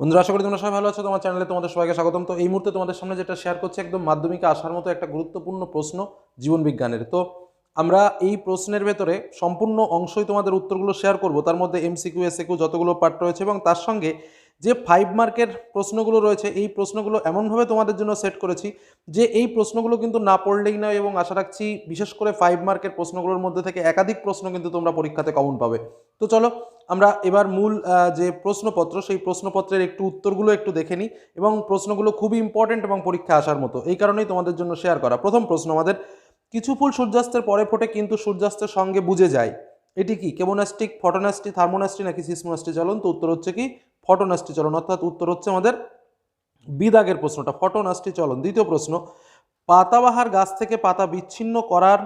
বন্ধুরা, আশা করি তোমরা সবাই ভালো আছো। তোমার চ্যানেলে তোমাদের সবাইকে স্বাগতম। তো এই মুহূর্তে তোমাদের সামনে যেটা শেয়ার করছি, একদম মাধ্যমিকে আসার মতো একটা গুরুত্বপূর্ণ প্রশ্ন জীবন বিজ্ঞানের। তো আমরা এই প্রশ্নের ভেতরে সম্পূর্ণ অংশই তোমাদের উত্তরগুলো শেয়ার করব। তার মধ্যে এমসিকিউ এসএকিউ যতগুলো পার্ট রয়েছে এবং তার সঙ্গে যে ফাইভ মার্কের প্রশ্নগুলো রয়েছে, এই প্রশ্নগুলো এমনভাবে তোমাদের জন্য সেট করেছি যে এই প্রশ্নগুলো কিন্তু না পড়লেই নয় এবং আশা রাখছি বিশেষ করে ফাইভ মার্কের প্রশ্নগুলোর মধ্যে থেকে একাধিক প্রশ্ন কিন্তু তোমরা পরীক্ষাতে কমন পাবে। তো চলো, আমরা এবার মূল যে প্রশ্নপত্র, সেই প্রশ্নপত্রের একটু উত্তরগুলো একটু দেখে নিই এবং প্রশ্নগুলো খুবই ইম্পর্টেন্ট এবং পরীক্ষা আসার মতো। এই কারণেই তোমাদের জন্য শেয়ার করা। প্রথম প্রশ্ন আমাদের, কিছু ফুল সূর্যাস্তের পরে ফোটে কিন্তু সূর্যাস্তের সঙ্গে বুঝে যায়। এটি কি কেমোনাস্টিক, ফটোনাস্টি, থার্মোনাস্টি নাকি সিসমোনাস্টি? চলন তো উত্তর হচ্ছে কি ফটোনাস্টি চলন। অর্থাৎ উত্তর হচ্ছে আমাদের বিদাগের প্রশ্নটা, ফটোনাস্টি চলন। দ্বিতীয় প্রশ্ন, পাতাবাহার গাছ থেকে পাতা বিচ্ছিন্ন করার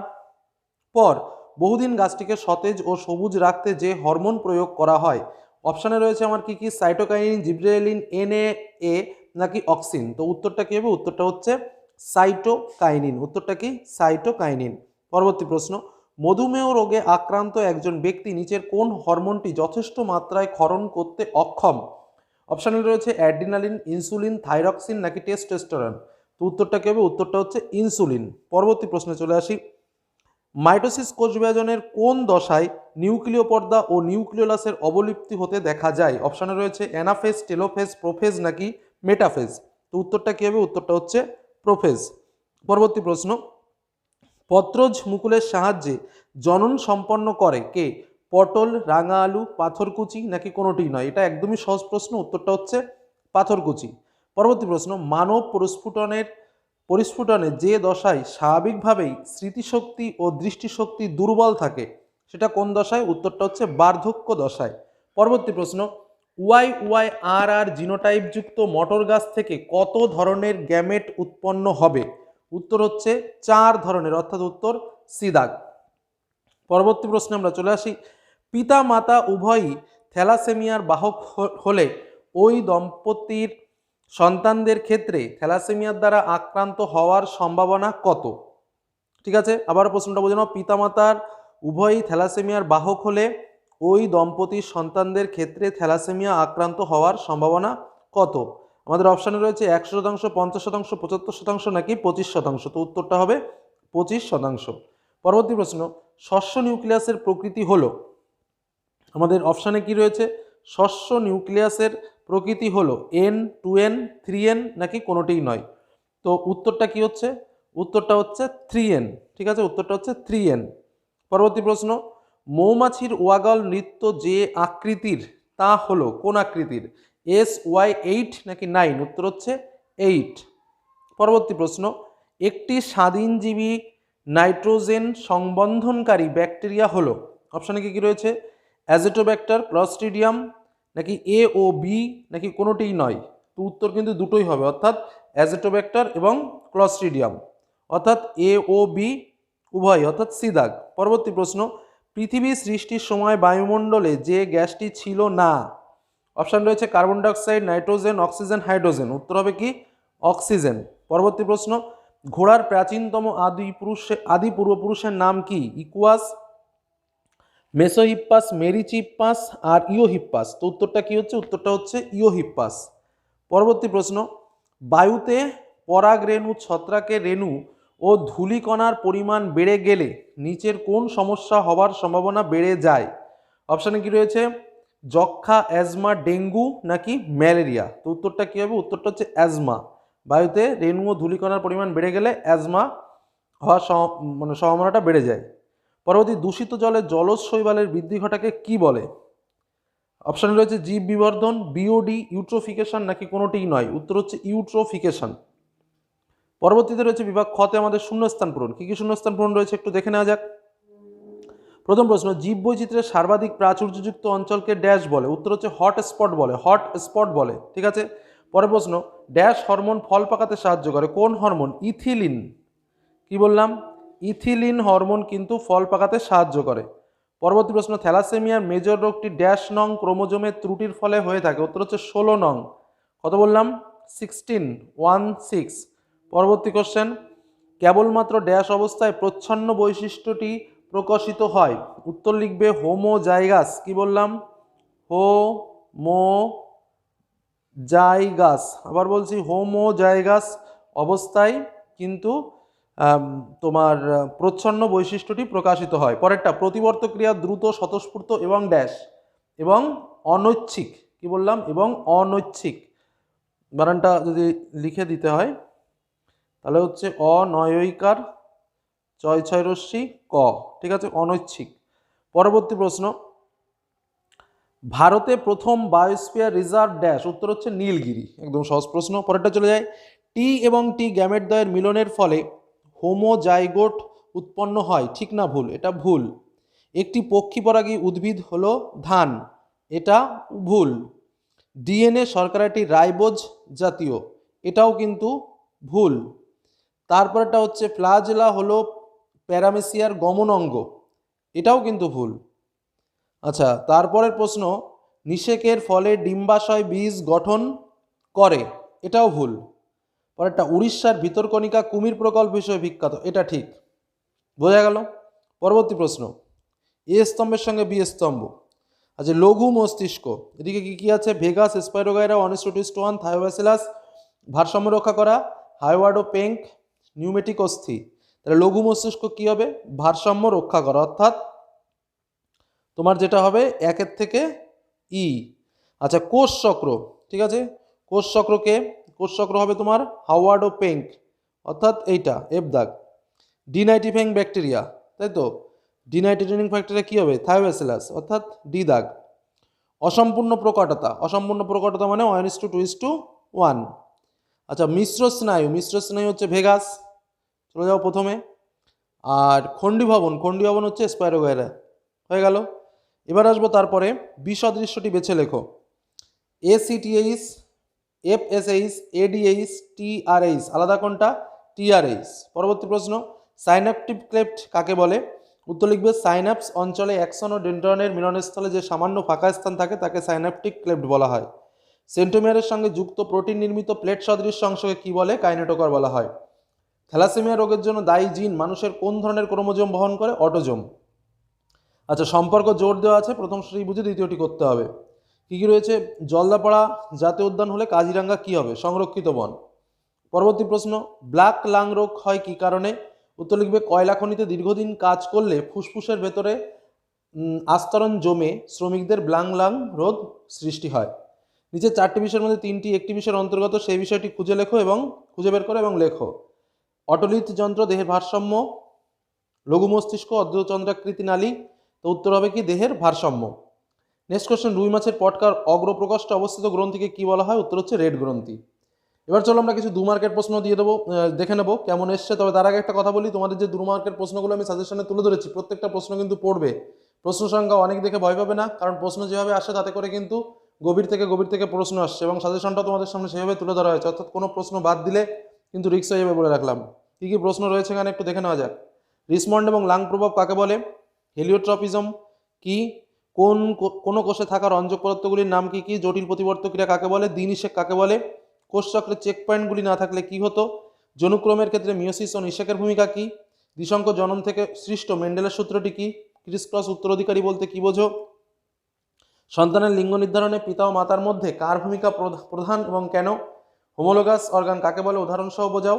পর বহুদিন গাছটিকে সতেজ ও সবুজ রাখতে যে হরমোন প্রয়োগ করা হয়? অপশানে রয়েছে আমার কি কি? সাইটোকাইনিন জিব্রেলিন এনএ এ নাকি অক্সিন তো উত্তরটা কী হবে? উত্তরটা হচ্ছে সাইটোকাইনিন উত্তরটা কি? সাইটোকাইনিন পরবর্তী প্রশ্ন মধুমেহ রোগে আক্রান্ত একজন ব্যক্তি নিচের কোন হরমোনটি যথেষ্ট মাত্রায় ক্ষরণ করতে অক্ষম? অপশানে রয়েছে অ্যাড্রিনালিন, ইনসুলিন, থাইরক্সিন নাকি টেস্টোস্টেরন? তো উত্তরটা কী হবে? উত্তরটা হচ্ছে ইনসুলিন। পরবর্তী প্রশ্নে চলে আসি। মাইটোসিস কোষ বিভাজনের কোন দশায় নিউক্লিয় পর্দা ও নিউক্লিওলাসের অবলিপ্তি হতে দেখা যায়? অপশানে রয়েছে অ্যানাফেজ, টেলোফেজ, প্রোফেজ নাকি মেটাফেজ? তো উত্তরটা কী হবে? উত্তরটা হচ্ছে প্রোফেজ। পরবর্তী প্রশ্ন। পত্রজ মুকুলের সাহায্যে জনন সম্পন্ন করে কে? পটল, রাঙা আলু পাথরকুচি নাকি কোনোটি নয়? এটা একদমই সহজ প্রশ্ন, উত্তরটা হচ্ছে পাথরকুচি পরবর্তী প্রশ্ন, মানব পরিস্ফুটনের পরিস্ফুটনে যে দশায় স্বাভাবিকভাবেই স্মৃতিশক্তি ও দৃষ্টিশক্তি দুর্বল থাকে, সেটা কোন দশায়? উত্তরটা হচ্ছে বার্ধক্য দশায়। পরবর্তী প্রশ্ন, ওয়াই ওয়াই আর আর জিনোটাইপযুক্ত মটর গাছ থেকে কত ধরনের গ্যামেট উৎপন্ন হবে? উত্তর হচ্ছে চার ধরনের, অর্থাৎ উত্তর সিদাগ পরবর্তী প্রশ্নে আমরা চলে আসি। পিতা মাতা উভয়ই থ্যালাসেমিয়ার বাহক হলে ওই দম্পতির সন্তানদের ক্ষেত্রে থ্যালাসেমিয়ার দ্বারা আক্রান্ত হওয়ার সম্ভাবনা কত? ঠিক আছে আবার প্রশ্নটা বোঝানো, পিতামাতার উভয়ই থ্যালাসেমিয়ার বাহক হলে ওই দম্পতির সন্তানদের ক্ষেত্রে থ্যালাসেমিয়া আক্রান্ত হওয়ার সম্ভাবনা কত? আমাদের অপশানে রয়েছে একশো শতাংশ, পঞ্চাশ শতাংশ, পঁচাত্তর শতাংশ নাকি পঁচিশ শতাংশ। তো উত্তরটা হবে পঁচিশ শতাংশ। পরবর্তী প্রশ্ন, শস্য নিউক্লিয়াসের প্রকৃতি হল? আমাদের অপশানে কি রয়েছে? শস্য নিউক্লিয়াসের প্রকৃতি হল N two N three N নাকি কোনোটিই নয়? তো উত্তরটা কি হচ্ছে? উত্তরটা হচ্ছে থ্রি এন ঠিক আছে? উত্তরটা হচ্ছে থ্রি এন পরবর্তী প্রশ্ন, মৌমাছির ওয়াগল নৃত্য যে আকৃতির, তা হলো কোন আকৃতির? এস ওয়াই এইট নাকি নাইন উত্তর হচ্ছে এইট পরবর্তী প্রশ্ন, একটি স্বাধীনজীবী নাইট্রোজেন সংবন্ধনকারী ব্যাকটেরিয়া হলো? অপশানে কি কি রয়েছে? অ্যাজেটোব্যাক্টার ক্লস্ট্রিডিয়াম নাকি এ ও বি নাকি কোনোটিই নয়? তো উত্তর কিন্তু দুটোই হবে, অর্থাৎ অ্যাজেটোব্যাক্টার এবং ক্লস্ট্রিডিয়াম অর্থাৎ এ ও বি উভয়, অর্থাৎ সিদাগ পরবর্তী প্রশ্ন, পৃথিবী সৃষ্টির সময় বায়ুমণ্ডলে যে গ্যাসটি ছিল না অপশান রয়েছে carbon dioxide, nitrogen, oxygen, hydrogen. উত্তর হবে কি? অক্সিজেন। পরবর্তী প্রশ্ন, ঘোড়ার প্রাচীনতম আদি পুরুষের আদি পূর্বপুরুষের নাম কি? ইকুয়াস, মেসোহিপ্পাস, মেরিচিপ্পাস আর ইওহিপ্পাস তো উত্তরটা কি হচ্ছে? উত্তরটা হচ্ছে ইওহিপ্পাস পরবর্তী প্রশ্ন, বায়ুতে পরাগ রেণু ছত্রাকের রেণু ও ধূলিকণার পরিমাণ বেড়ে গেলে নিচের কোন সমস্যা হওয়ার সম্ভাবনা বেড়ে যায়? অপশানে কি রয়েছে? যক্ষা অ্যাজমা ডেঙ্গু নাকি ম্যালেরিয়া? তো উত্তরটা কী হবে? উত্তরটা হচ্ছে অ্যাজমা বায়ুতে রেণু ও ধূলিকণার পরিমাণ বেড়ে গেলে অ্যাজমা হওয়ার মানে সম্ভাবনাটা বেড়ে যায়। পরবর্তী দূষিত জলে জলজ শৈবালের বৃদ্ধি ঘটাকে কি বলে? অপশানে রয়েছে জীব বিবর্ধন বিওডি ইউট্রোফিকেশন নাকি কোনোটিই নয়? উত্তর হচ্ছে ইউট্রোফিকেশন। পরবর্তীতে রয়েছে বিভাগ খতে আমাদের শূন্যস্থান পূরণ। কী কী শূন্যস্থান পূরণ রয়েছে একটু দেখে নেওয়া যাক। প্রথম প্রশ্ন জীব বৈচিত্র্যের সর্বাধিক প্রাচুর্যযুক্ত অঞ্চলকে ড্যাশ বলে। উত্তর হচ্ছে হট স্পট বলে হট স্পট বলে, ঠিক আছে? পরের প্রশ্ন ড্যাশ হরমোন ফল পাকাতে সাহায্য করে, কোন হরমোন ইথিলিন। কি বললাম? ইথিলিন হরমোন কিন্তু ফল পাকাতে সাহায্য করে। পরবর্তী প্রশ্ন, থ্যালাসেমিয়ার মেজর রোগটি ড্যাশ নং ক্রোমোজোমের ত্রুটির ফলে হয়ে থাকে। উত্তর হচ্ছে ষোলো নং। কত বললাম? সিক্সটিন ওয়ান সিক্স পরবর্তী কোশ্চেন কেবলমাত্র ড্যাশ অবস্থায় প্রচ্ছন্ন বৈশিষ্ট্যটি প্রকাশিত হয়। উত্তর লিখবে হোমো জায়গাস কি বললাম? হো মো জাইগাস আবার বলছি হোমো জাইগাস অবস্থায় কিন্তু তোমার প্রচ্ছন্ন বৈশিষ্ট্যটি প্রকাশিত হয়। পরেরটা প্রতিবর্ত ক্রিয়া দ্রুত, স্বতঃস্ফূর্ত এবং ড্যাশ এবং অনৈচ্ছিক। কি বললাম? এবং অনৈচ্ছিক। বানানটা যদি লিখে দিতে হয়, তাহলে হচ্ছে অনয়ইকার ছয় ছয় রশ্মি, ক। ঠিক আছে? অনৈচ্ছিক। পরবর্তী প্রশ্ন। ভারতে প্রথম বায়োস্ফিয়ার রিজার্ভ ড্যাশ উত্তর হচ্ছে নীলগিরি। একদম সহজ প্রশ্ন। পরেরটা চলে যায়। টি এবং টি গ্যামেটদ্বয়ের মিলনের ফলে হোমোজাইগোট উৎপন্ন হয়, ঠিক না ভুল? এটা ভুল। একটি পক্ষীপরাগী উদ্ভিদ হলো ধান। এটা ভুল। ডিএনএ শর্করাটি রাইবোজ জাতীয়। এটাও কিন্তু ভুল। তারপরটা হচ্ছে ফ্লাজেলা হলো প্যারামেসিয়ার গমন অঙ্গ। এটাও কিন্তু ভুল। আচ্ছা তারপরের প্রশ্ন, নিষেকের ফলে ডিম্বাশয় বীজ গঠন করে, এটাও ভুল। পরেরটা, উড়িষ্যার ভিতরকণিকা কুমির প্রকল্প হিসেবে বিখ্যাত, এটা ঠিক। বোঝা গেল? পরবর্তী প্রশ্ন, এ স্তম্ভের সঙ্গে বি স্তম্ভ। আচ্ছা লঘু মস্তিষ্ক, এদিকে কি কি আছে? ভেগাস, স্পাইরোগাইরা অনিস্টোটিস্টোয়ান থায়োব্যাসিলাস ভারসাম্য রক্ষা করা, হাইওয়ার্ড পেঙ্ক, নিউমেটিক অস্থি। তাহলে লঘু মস্তিষ্ক কি হবে? ভারসাম্য রক্ষা করা। অর্থাৎ তোমার যেটা হবে, একের থেকে ই। আচ্ছা কোষ চক্র, ঠিক আছে? কোষ চক্রকে, কোষ চক্র হবে তোমার হাওয়ার্ড ও পেঙ্ক। অর্থাৎ এইটা এফ দাগ ব্যাকটেরিয়া, তাই তো? ডিনাইট্রেটিং ব্যাকটেরিয়া কী হবে? থায়োব্যাসিলাস অর্থাৎ ডি দাগ অসম্পূর্ণ প্রকটতা অসম্পূর্ণ প্রকটতা মানে one is two two is two one আচ্ছা মিশ্র স্নায়ু মিশ্র স্নায়ু হচ্ছে ভেগাস। চলে যাও প্রথমে। আর খণ্ডী ভবন খণ্ডী ভবন হচ্ছে স্পাইরোগাইরা। হয়ে গেল। এবার আসব তারপরে বিসদৃশ্যটি বেছে লেখো। এসিটিএইচ এফএসএইচ এডিএইচ টিআরএইচ আলাদা কোনটা? টিআরএইচ পরবর্তী প্রশ্ন সাইনাপটিভ ক্লেপ্ট কাকে বলে? উত্তর লিখবে সাইনাপস অঞ্চলে অ্যাকসন ও ডেন্ড্রনের মিলনস্থলে যে সামান্য ফাঁকা স্থান থাকে, তাকে সাইনাপটিক ক্লেপ্ট বলা হয়। সেন্টোমিয়ারের সঙ্গে যুক্ত প্রোটিন নির্মিত প্লেট সদৃশ্য অংশকে কী বলে? কাইনেটোকর বলা হয়। থ্যালাসেমিয়া রোগের জন্য দায়ী জিন মানুষের কোন ধরনের ক্রোমোজোম বহন করে? অটোজোম। আচ্ছা সম্পর্ক জোর দেওয়া আছে, প্রথম শ্রেণি বুঝে দ্বিতীয়টি করতে হবে। কী কী রয়েছে? জলদাপাড়া জাতীয় উদ্যান হলে কাজিরাঙ্গা কী হবে? সংরক্ষিত বন। পরবর্তী প্রশ্ন, ব্ল্যাক লাং রোগ হয় কী কারণে? উত্তর লিখবে, কয়লা খনিতে দীর্ঘদিন কাজ করলে ফুসফুসের ভেতরে আস্তরণ জমে শ্রমিকদের ব্লাং লাং রোগ সৃষ্টি হয়। নিচে চারটি বিষয়ের মধ্যে তিনটি, একটি বিষয়ের অন্তর্গত, সেই বিষয়টি খুঁজে লেখো এবং খুঁজে বের করো এবং লেখো। অটলিত যন্ত্র, দেহের ভারসাম্য, লঘু মস্তিষ্ক অর্ধচন্দ্রাকৃতি নালী। তো উত্তর হবে কি? দেহের ভারসাম্য। নেক্সট কোশ্চেন রুই মাছের পটকার অগ্রপ্রকোষ্ঠে অবস্থিত গ্রন্থিকে কি বলা হয়? উত্তর হচ্ছে রেড গ্রন্থি। এবার চলো আমরা কিছু দু মার্কের প্রশ্ন দিয়ে দেবো দেখে নেব কেমন এসছে। তবে তার আগে একটা কথা বলি, তোমাদের যে দু মার্কের প্রশ্নগুলো আমি সাজেশনে তুলে ধরেছি, প্রত্যেকটা প্রশ্ন কিন্তু পড়বে। প্রশ্ন সংখ্যা অনেক দেখে ভয় পাবে না, কারণ প্রশ্ন যেভাবে আসে তাতে করে কিন্তু গভীর থেকে গভীর থেকে প্রশ্ন আসছে এবং সাজেশনটা তোমাদের সামনে সেভাবে তুলে ধরা হয়েছে। অর্থাৎ কোনো প্রশ্ন বাদ দিলে কিন্তু রিক্স হয়ে যাবে বলে রাখলাম। কী কী প্রশ্ন রয়েছে এখানে একটু দেখে নেওয়া যাক। রিসমন্ড এবং লাং প্রভাব কাকে বলে? হেলিওট্রপিজম কি? কোন কোনো কোষে থাকা রঞ্জক পদার্থগুলির নাম কি কি? জটিল প্রতিবর্ত ক্রিয়া কাকে বলে? দিনিশেক কাকে বলে? কোষ চক্রে চেক পয়েন্টগুলি না থাকলে কি হতো? জনুক্রমের ক্ষেত্রে মিওসিস ও নিষেকের ভূমিকা কি? দ্বিসংখ্য জনন থেকে সৃষ্ট মেন্ডেলের সূত্রটি কি? ক্রিস ক্রস উত্তরাধিকারী বলতে কি বোঝো? সন্তানের লিঙ্গ নির্ধারণে পিতা ও মাতার মধ্যে কার ভূমিকা প্রধা- প্রধান এবং কেন? হোমোলোগাস অর্গান কাকে বলে? উদাহরণসহ বোঝাও।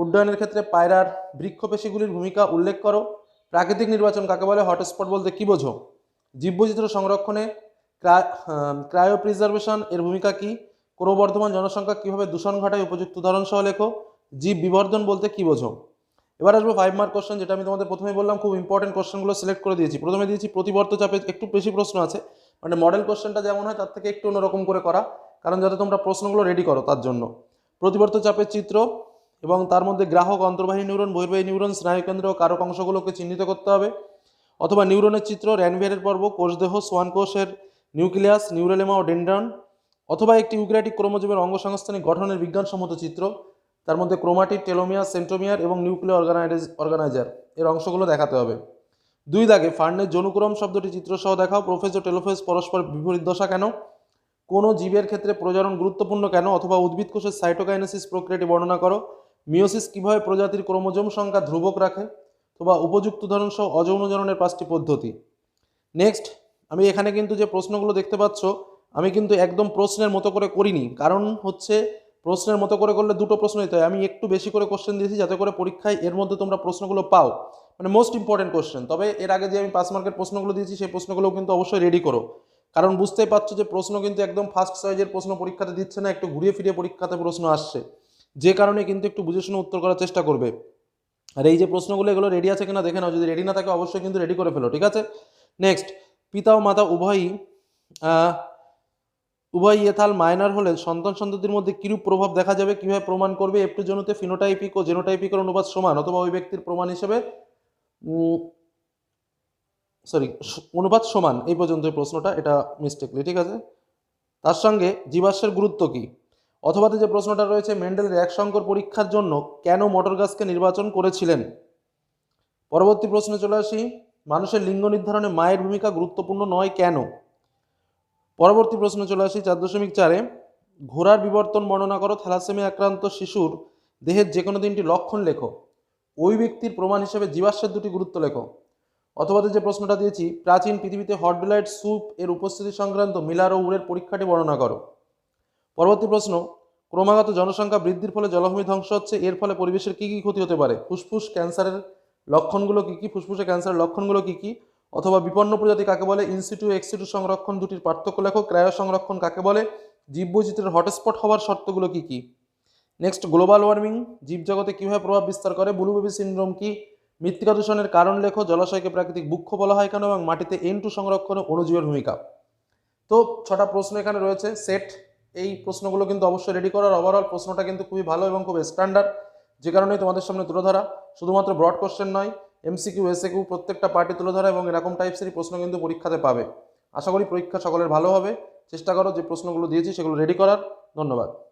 উড্ডয়নের ক্ষেত্রে পায়রার বৃক্ষপেশিগুলির ভূমিকা উল্লেখ করো। প্রাকৃতিক নির্বাচন কাকে বলে? হটস্পট বলতে কি বোঝো? জীববৈচিত্র্য সংরক্ষণে ক্রায়ো প্রিজার্ভেশন এর ভূমিকা কি? ক্রমবর্ধমান জনসংখ্যা কীভাবে দূষণ ঘটায়? উপযুক্ত উদাহরণ সহ লেখো। জীব বিবর্ধন বলতে কি বোঝো? এবার আসব ফাইভ মার্ক কোশ্চেন যেটা আমি তোমাদের প্রথমে বললাম, খুব ইম্পর্টেন্ট কোশ্চেনগুলো সিলেক্ট করে দিয়েছি। প্রথমে দিয়েছি প্রতিবর্ত চাপে একটু বেশি প্রশ্ন আছে মানে মডেল কোশ্চেনটা যেমন হয়, তার থেকে একটু অন্যরকম করে করা। কারণ যাতে তোমরা প্রশ্নগুলো রেডি করো তার জন্য। প্রতিবর্ত চাপের চিত্র এবং তার মধ্যে গ্রাহক, অন্তর্বাহী নিউরন, বহির্বাহী নিউরন স্নায়ুকেন্দ্র কারক অংশগুলোকে চিহ্নিত করতে হবে। অথবা নিউরনের চিত্র, র্যানভিয়ারের পর্ব, কোষদেহ, সোয়ান কোষের নিউক্লিয়াস, নিউরেলেমা ও ডেন্ড্রন, অথবা একটি ইউক্রিয়াটিক ক্রোমোজোমের অঙ্গসংস্থানিক গঠনের বিজ্ঞানসম্মত চিত্র, তার মধ্যে ক্রোমাটিড, টেলোমিয়ার, সেন্ট্রোমিয়ার এবং নিউক্লিয় অর্গানাইজ অর্গানাইজার, এর অংশগুলো দেখাতে হবে। দুই দাগে ফার্নের জনুক্রম শব্দটি চিত্রসহ দেখাও। প্রোফেজ ও টেলোফেজ পরস্পর বিপরীত দশা কেন? কোনো জীবের ক্ষেত্রে প্রজনন গুরুত্বপূর্ণ কেন? অথবা উদ্ভিদ কোষের সাইটোকাইনেসিস প্রক্রিয়াটি বর্ণনা করো। মিওসিস কীভাবে প্রজাতির ক্রোমোজোম সংখ্যা ধ্রুবক রাখে? অথবা উপযুক্ত উদাহরণ সহ অযৌন জননের পাঁচটি পদ্ধতি। নেক্সট আমি এখানে কিন্তু যে প্রশ্নগুলো দেখতে পাচ্ছ, আমি কিন্তু একদম প্রশ্নের মতো করে করিনি। কারণ হচ্ছে, প্রশ্নের মতো করে করলে দুটো প্রশ্ন দিতে হয় আমি একটু বেশি করে কোশ্চেন দিয়েছি যাতে করে পরীক্ষায় এর মধ্যে তোমরা প্রশ্নগুলো পাও। মানে মোস্ট ইম্পর্টেন্ট কোশ্চেন তবে এর আগে যে আমি পাস মার্কের প্রশ্নগুলো দিয়েছি, সেই প্রশ্নগুলোও কিন্তু অবশ্যই রেডি করো। কারণ বুঝতেই পারছ যে প্রশ্ন কিন্তু একদম ফার্স্ট সাইজের প্রশ্ন পরীক্ষাতে দিচ্ছে না, একটু ঘুরিয়ে ফিরিয়ে পরীক্ষাতে প্রশ্ন আসছে। যে কারণে কিন্তু একটু বুঝে শুনে উত্তর করার চেষ্টা করবে। আর এই যে প্রশ্নগুলো, এগুলো রেডি আছে কিনা দেখে নাও। যদি রেডি না থাকে, অবশ্যই কিন্তু রেডি করে ফেলো, ঠিক আছে? নেক্সট পিতা ও মাতা উভয়ই উভয় ইয়েথাল মাইনার হলে সন্তান সন্ততির মধ্যে কিরূপ প্রভাব দেখা যাবে, কীভাবে প্রমাণ করবে? একটু জনুতে ফিনোটাইপিক ও জেনোটাইপিকের অনুপাত সমান অথবা ওই ব্যক্তির প্রমাণ হিসেবে সরি অনুপাত সমান, এই পর্যন্ত প্রশ্নটা, এটা মিস্টেকলি ঠিক আছে? তার সঙ্গে জীবাশ্মের গুরুত্ব কী? অথবাতে যে প্রশ্নটা রয়েছে মেন্ডেলের এক সংকর পরীক্ষার জন্য কেন মটর গাছকে নির্বাচন করেছিলেন? পরবর্তী প্রশ্নে চলে আসি, মানুষের লিঙ্গ নির্ধারণে মায়ের ভূমিকা গুরুত্বপূর্ণ নয় কেন? পরবর্তী প্রশ্নে চলে আসি, চার দশমিক চারে, ঘোড়ার বিবর্তন বর্ণনা করো, থ্যালাসেমিয়া আক্রান্ত শিশুর দেহের যে কোনো তিনটি লক্ষণ লেখো। ওই ব্যক্তির প্রমাণ হিসেবে জীবাশ্মের দুটি গুরুত্ব লেখো। অথবা যে প্রশ্নটা দিয়েছি, প্রাচীন পৃথিবীতে হট ডিলাইট স্যুপ এর উপস্থিতি সংক্রান্ত মিলার ও উড়ের পরীক্ষাটি বর্ণনা করো। পরবর্তী প্রশ্ন, ক্রমাগত জনসংখ্যা বৃদ্ধির ফলে জলভূমি ধ্বংস হচ্ছে, এর ফলে পরিবেশের কী কী ক্ষতি হতে পারে? ফুসফুস ক্যান্সারের লক্ষণগুলো কী কী? ফুসফুসে ক্যান্সারের লক্ষণগুলো কী কী? অথবা বিপন্ন প্রজাতি কাকে বলে? ইনস্টিটিউ এক্সিটু সংরক্ষণ দুটির পার্থক্য লেখো। ক্রায় সংরক্ষণ কাকে বলে? জীববৈচিত্রের হটস্পট হওয়ার শর্তগুলো কী কী? নেক্সট গ্লোবাল ওয়ার্মিং জীবজগতে কীভাবে প্রভাব বিস্তার করে? ব্লু বেবি সিন্ড্রোম কি? মৃত্তিকা দূষণের কারণ লেখো, জলাশয়কে প্রাকৃতিক বৃক্ষ বলা হয় কেন এবং মাটিতে এন টু সংরক্ষণে অণুজীবের ভূমিকা? তো ছটা প্রশ্ন এখানে রয়েছে, সেট। এই প্রশ্নগুলো কিন্তু অবশ্যই রেডি করার ওভারঅল প্রশ্নটা কিন্তু খুবই ভালো এবং খুব স্ট্যান্ডার্ড যে কারণেই তোমাদের সামনে তুলে ধরা শুধুমাত্র ব্রড কোশ্চেন নয় এমসিকিউ এসএকিউ প্রত্যেকটা পার্টি তুলে ধরা এবং এরকম টাইপসেরই প্রশ্ন কিন্তু পরীক্ষাতে পাবে। আশা করি পরীক্ষা সকলের ভালো হবে। চেষ্টা করো যে প্রশ্নগুলো দিয়েছি সেগুলো রেডি করার। ধন্যবাদ।